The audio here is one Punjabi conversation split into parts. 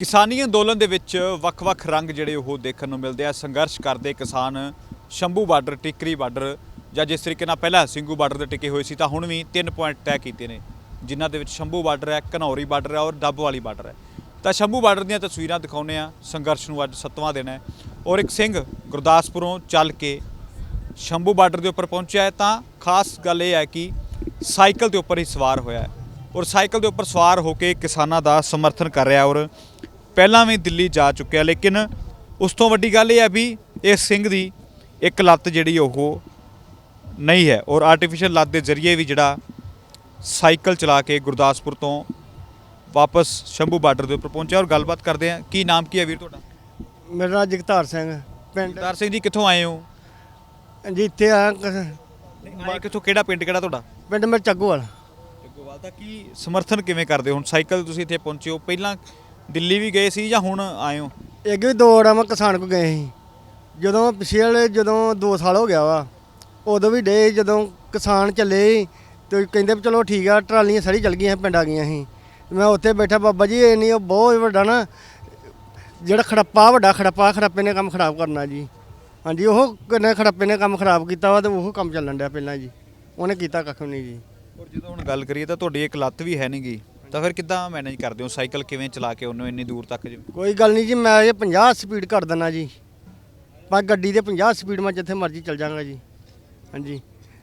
ਕਿਸਾਨੀ ਅੰਦੋਲਨ ਦੇ ਵਿੱਚ ਵੱਖ-ਵੱਖ ਰੰਗ ਜਿਹੜੇ ਉਹ ਦੇਖਣ ਨੂੰ ਮਿਲਦੇ ਆ। ਸੰਘਰਸ਼ ਕਰਦੇ ਕਿਸਾਨ ਸ਼ੰਭੂ ਬਾਰਡਰ, ਟਿਕਰੀ ਬਾਰਡਰ ਜਾਂ ਜਿਸ ਤਰੀਕੇ ਨਾਲ ਪਹਿਲਾਂ ਸਿੰਘੂ ਬਾਰਡਰ ਤੇ ਟਿਕੇ ਹੋਏ ਸੀ, ਤਾਂ ਹੁਣ ਵੀ ਤਿੰਨ ਪੁਆਇੰਟ ਤੈਅ ਕੀਤੇ ਨੇ, ਜਿਨ੍ਹਾਂ ਦੇ ਵਿੱਚ ਸ਼ੰਭੂ ਬਾਰਡਰ ਹੈ, ਘਨੌਰੀ ਬਾਰਡਰ ਹੈ ਔਰ ਡੱਬ ਵਾਲੀ ਬਾਰਡਰ ਹੈ। ਤਾਂ ਸ਼ੰਭੂ ਬਾਰਡਰ ਦੀਆਂ ਤਸਵੀਰਾਂ ਦਿਖਾਉਂਦੇ ਆ ਸੰਘਰਸ਼ ਨੂੰ ਅੱਜ 7ਵਾਂ ਦਿਨ ਹੈ ਔਰ ਇੱਕ ਸਿੰਘ ਗੁਰਦਾਸਪੁਰੋਂ ਚੱਲ ਕੇ ਸ਼ੰਭੂ ਬਾਰਡਰ ਦੇ ਉੱਪਰ ਪਹੁੰਚਿਆ ਹੈ। ਤਾਂ ਖਾਸ ਗੱਲ ਇਹ ਹੈ ਕਿ ਸਾਈਕਲ ਦੇ ਉੱਪਰ ਹੀ ਸਵਾਰ ਹੋਇਆ ਹੈ ਔਰ ਸਾਈਕਲ ਦੇ ਉੱਪਰ ਸਵਾਰ ਹੋ ਕੇ ਕਿਸਾਨਾਂ ਦਾ ਸਮਰਥਨ ਕਰ ਰਿਹਾ ਔਰ ਪਹਿਲਾਂ ਵੀ ਦਿੱਲੀ ਜਾ ਚੁੱਕਿਆ ਲੇਕਿਨ ਉਸ ਤੋਂ ਵੱਡੀ ਗੱਲ ਇਹ ਹੈ ਵੀ ਇਸ ਸਿੰਘ ਦੀ ਇੱਕ ਲੱਤ ਜਿਹੜੀ ਉਹ ਨਹੀਂ ਹੈ ਔਰ ਆਰਟੀਫੀਸ਼ੀਅਲ ਲੱਤ ਦੇ ਜ਼ਰੀਏ ਵੀ ਜਿਹੜਾ ਸਾਈਕਲ ਚਲਾ ਕੇ ਗੁਰਦਾਸਪੁਰ ਤੋਂ ਵਾਪਸ ਸ਼ੰਭੂ ਬਾਰਡਰ ਦੇ ਉੱਪਰ ਪਹੁੰਚਿਆ ਔਰ ਗੱਲਬਾਤ ਕਰਦੇ ਆ ਕੀ ਨਾਮ ਕੀ ਹੈ ਵੀਰ ਤੁਹਾਡਾ? ਮੇਰਾ ਨਾਮ ਜਗਤਾਰ ਸਿੰਘ ਪਿੰਡ ਸਰਦਾਰ ਸਿੰਘ ਜੀ ਕਿੱਥੋਂ ਆਏ ਹੋ? ਜੀ ਇੱਥੇ ਆ ਆਏ ਕਿੱਥੋਂ? ਕਿਹੜਾ ਪਿੰਡ ਕਿਹੜਾ ਤੁਹਾਡਾ? ਪਿੰਡ ਮੇਰਾ ਚੱਗੋਵਾਲ। ਜੱਗੋਵਾਲ ਦਾ ਕੀ ਸਮਰਥਨ ਕਿਵੇਂ ਕਰਦੇ ਹੋ? ਹੁਣ ਸਾਈਕਲ ਤੁਸੀਂ ਇੱਥੇ ਪਹੁੰਚੇ ਹੋ ਪਹਿਲਾਂ ਦਿੱਲੀ ਵੀ ਗਏ ਸੀ ਜਾਂ ਹੁਣ ਆਏ ਹੋ? ਇੱਕ ਵੀ ਦੋ ਵਾਰ ਮੈਂ ਕਿਸਾਨ ਕੋ ਗਏ ਸੀ। ਜਦੋਂ ਪਿਛਲੇ ਜਦੋਂ 2 ਸਾਲ ਹੋ ਗਿਆ ਵਾ ਉਦੋਂ ਵੀ ਡੇ ਜਦੋਂ ਕਿਸਾਨ ਚੱਲੇ ਸੀ ਤੇ ਕਹਿੰਦੇ ਵੀ ਚਲੋ ਠੀਕ ਆ ਟਰਾਲੀਆਂ ਸਾਰੀ ਚੱਲ ਗਈਆਂ ਪਿੰਡ ਆ ਗਈਆਂ ਸੀ। ਮੈਂ ਉੱਥੇ ਬੈਠਾ ਬਾਬਾ ਜੀ ਇਹ ਨਹੀਂ ਉਹ ਬਹੁਤ ਵੱਡਾ ਨਾ ਜਿਹੜਾ ਖੜੱਪਾ ਵੱਡਾ ਖੜੱਪਾ ਖੜੱਪੇ ਨੇ ਕੰਮ ਖਰਾਬ ਕਰਨਾ ਜੀ। ਹਾਂਜੀ ਉਹ ਕਿੰਨੇ ਖੜੱਪੇ ਨੇ ਕੰਮ ਖਰਾਬ ਕੀਤਾ ਵਾ ਤੇ ਉਹ ਕੰਮ ਚੱਲਣ ਡਿਆ ਪਹਿਲਾਂ ਜੀ। ਉਹਨੇ ਕੀਤਾ ਕੱਖ ਨਹੀਂ ਜੀ। ਔਰ ਜਦੋਂ ਹੁਣ ਗੱਲ ਕਰੀਏ ਤਾਂ ਤੁਹਾਡੀ ਇੱਕ ਲੱਤ ਵੀ ਹੈ ਨਹੀਂਗੀ ਤਾਂ ਫਿਰ ਕਿੱਦਾਂ ਮੈਨੇਜ ਕਰਦੇ ਹੋ? ਸਾਈਕਲ ਕਿਵੇਂ ਚਲਾ ਕੇ ਉਹਨੂੰ ਇੰਨੀ ਦੂਰ ਤੱਕ ਜਿਵੇਂ? ਕੋਈ ਗੱਲ ਨਹੀਂ ਜੀ ਮੈਂ ਇਹ 50 ਸਪੀਡ ਕਰ ਦਿੰਦਾ ਜੀ। ਪਰ ਗੱਡੀ ਦੇ 50 ਸਪੀਡ ਮੈਂ ਜਿੱਥੇ ਮਰਜ਼ੀ ਚੱਲ ਜਾਵਾਂਗਾ ਜੀ। ਹਾਂਜੀ।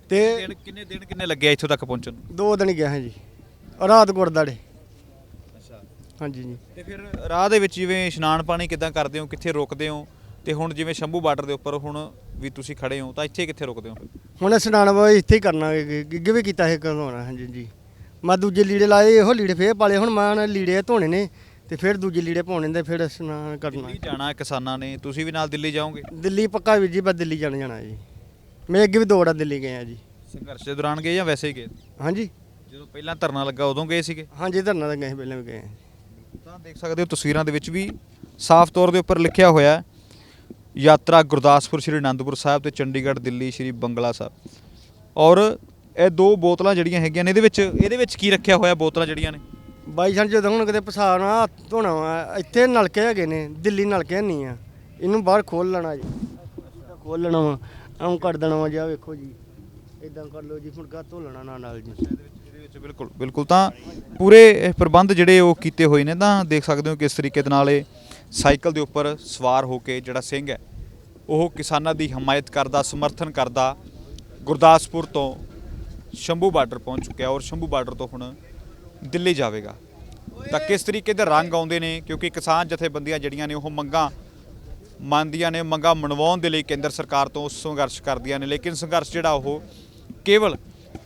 ਤੇ ਦਿਨ ਕਿੰਨੇ ਦਿਨ ਕਿੰਨੇ ਲੱਗੇ ਆ ਇੱਥੋਂ ਤੱਕ ਪਹੁੰਚਣ ਨੂੰ? ਦੋ ਦਿਨ ਗਿਆ ਹਾਂ ਜੀ। ਰਾਤ ਗੁਰਦਾੜੇ ਅੱਛਾ। ਹਾਂਜੀ ਜੀ। ਤੇ ਫਿਰ ਰਾਹ ਦੇ ਵਿੱਚ ਜਿਵੇਂ ਇਸ਼ਨਾਨ ਪਾਣੀ ਕਿੱਦਾਂ ਕਰਦੇ ਹੋ? ਕਿੱਥੇ ਰੁਕਦੇ ਹੋ? ਤੇ ਹੁਣ ਜਿਵੇਂ ਸ਼ੰਭੂ ਬਾਰਡਰ ਦੇ ਉੱਪਰ ਹੁਣ ਵੀ ਤੁਸੀਂ ਖੜੇ ਹੋ ਤਾਂ ਇੱਥੇ ਕਿੱਥੇ ਰੁਕਦੇ ਹੋ? ਹੁਣ ਸਨਾਨ ਵਾ ਇੱਥੇ ਹੀ ਕਰਨਾ ਗਿੱਗੇ ਵੀ ਕੀਤਾ ਹੈ ਕਰਵਾਉਣਾ ਹਾਂਜੀ ਜੀ। ਮੈਂ ਦੂਜੇ ਲੀੜੇ ਲਾਏ ਇਹੋ ਲੀੜੇ ਫੇਰ ਪਾਲੇ ਹੁਣ ਮੈਂ ਲੀੜੇ ਧੋਣੇ ਨੇ ਤੇ ਫਿਰ ਦੂਜੇ ਲੀੜੇ ਪਾਉਣੇ ਨੇ ਫਿਰ ਇਸ਼ਨਾਨ ਕਰਨਾ। ਦਿੱਲੀ ਜਾਣਾ ਕਿਸਾਨਾਂ ਨੇ ਤੁਸੀਂ ਵੀ ਨਾਲ ਦਿੱਲੀ ਜਾਓਗੇ? ਦਿੱਲੀ ਪੱਕਾ ਵੀ ਜੀ ਬਸ ਦਿੱਲੀ ਜਾਣਾ ਜਾਣਾ ਜੀ। ਮੈਂ ਅੱਗੇ ਵੀ ਦੋ ਵਾਰ ਦਿੱਲੀ ਗਏ ਆ ਜੀ। ਸੰਘਰਸ਼ ਦੇ ਦੌਰਾਨ ਗਏ ਜਾਂ ਵੈਸੇ ਹੀ ਗਏ? ਹਾਂਜੀ। ਜਦੋਂ ਪਹਿਲਾਂ ਧਰਨਾ ਲੱਗਾ ਉਦੋਂ ਗਏ ਸੀਗੇ? ਹਾਂਜੀ ਧਰਨਾ ਤਾਂ ਗਏ ਸੀ, ਪਹਿਲਾਂ ਵੀ ਗਏ ਆ ਤਾਂ ਦੇਖ ਸਕਦੇ ਹੋ ਤਸਵੀਰਾਂ ਦੇ ਵਿੱਚ ਵੀ ਸਾਫ਼ ਤੌਰ ਦੇ ਉੱਪਰ ਲਿਖਿਆ ਹੋਇਆ ਹੈ ਯਾਤਰਾ ਗੁਰਦਾਸਪੁਰ ਸ਼੍ਰੀ ਅਨੰਦਪੁਰ ਸਾਹਿਬ ਤੇ ਚੰਡੀਗੜ੍ਹ ਦਿੱਲੀ ਸ਼੍ਰੀ ਬੰਗਲਾ ਸਾਹਿਬ। ਔਰ ਇਹ ਦੋ ਬੋਤਲਾਂ ਜਿਹੜੀਆਂ ਹੈਗੀਆਂ ਨੇ ਇਹਦੇ ਵਿੱਚ ਇਹਦੇ ਵਿੱਚ ਕੀ ਰੱਖਿਆ ਹੋਇਆ ਬੋਤਲਾਂ ਜਿਹੜੀਆਂ ਨੇ? ਬਾਈ ਜਾਨ ਜਦੋਂ ਹੁਣ ਕਿਤੇ ਪਸਾਰਨਾ ਹੱਥ ਧੋਣਾ ਵਾ ਇੱਥੇ ਨਲਕੇ ਹੈਗੇ ਨੇ ਦਿੱਲੀ ਨਲਕੇ ਨਹੀਂ ਆ। ਇਹਨੂੰ ਬਾਹਰ ਖੋਲ ਲੈਣਾ ਜੀ। ਖੋਲ ਲੈਣਾ ਵਾ ਐਂ ਕਰ ਦੇਣਾ ਵਾ ਜੀ ਆਹ ਵੇਖੋ ਜੀ। ਇਦਾਂ ਕਰ ਲਓ ਜੀ ਫੁਲਕਾ ਧੋ ਲੈਣਾ ਨਾਲ ਨਾਲ ਜੀ। ਵਿੱਚ ਬਿਲਕੁਲ ਬਿਲਕੁਲ ਤਾਂ ਪੂਰੇ ਪ੍ਰਬੰਧ ਜਿਹੜੇ ਉਹ ਕੀਤੇ ਹੋਏ ਨੇ ਤਾਂ ਦੇਖ ਸਕਦੇ ਹੋ ਕਿਸ ਤਰੀਕੇ ਦੇ ਨਾਲ ਇਹ ਸਾਈਕਲ ਦੇ ਉੱਪਰ ਸਵਾਰ ਹੋ ਕੇ ਜਿਹੜਾ ਸਿੰਘ ਹੈ ਉਹ ਕਿਸਾਨਾਂ ਦੀ ਹਮਾਇਤ ਕਰਦਾ ਸਮਰਥਨ ਕਰਦਾ ਗੁਰਦਾਸਪੁਰ ਤੋਂ ਸ਼ੰਭੂ ਬਾਰਡਰ ਪਹੁੰਚ ਚੁੱਕਿਆ ਔਰ ਸ਼ੰਭੂ ਬਾਰਡਰ ਤੋਂ ਹੁਣ ਦਿੱਲੀ ਜਾਵੇਗਾ। ਤਾਂ ਕਿਸ ਤਰੀਕੇ ਦੇ ਰੰਗ ਆਉਂਦੇ ਨੇ? ਕਿਉਂਕਿ ਕਿਸਾਨ ਜਥੇਬੰਦੀਆਂ ਜਿਹੜੀਆਂ ਨੇ ਉਹ ਮੰਗਾਂ ਮੰਨਦੀਆਂ ਨੇ, ਮੰਗਾਂ ਮਨਵਾਉਣ ਦੇ ਲਈ ਕੇਂਦਰ ਸਰਕਾਰ ਤੋਂ ਸੰਘਰਸ਼ ਕਰਦੀਆਂ ਨੇ, ਲੇਕਿਨ ਸੰਘਰਸ਼ ਜਿਹੜਾ ਉਹ ਕੇਵਲ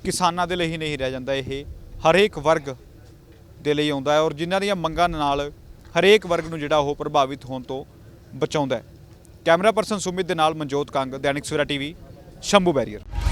ਕਿਸਾਨਾਂ ਦੇ ਲਈ ਹੀ ਨਹੀਂ ਰਹਿ ਜਾਂਦਾ, ਇਹ ਹਰੇਕ ਵਰਗ ਦੇ ਲਈ ਆਉਂਦਾ ਹੈ ਔਰ ਜਿਨ੍ਹਾਂ ਦੀਆਂ ਮੰਗਾਂ ਨਾਲ ਹਰੇਕ ਵਰਗ ਨੂੰ ਜਿਹੜਾ ਉਹ ਪ੍ਰਭਾਵਿਤ ਹੋਣ ਤੋਂ ਬਚਾਉਂਦਾ ਹੈ। ਕੈਮਰਾ ਪਰਸਨ ਸੁਮਿਤ ਦੇ ਨਾਲ ਮਨਜੋਤ ਕੰਗ, ਦੈਨਿਕ ਸਵੇਰਾ ਟੀਵੀ, ਸ਼ੰਭੂ ਬੈਰੀਅਰ।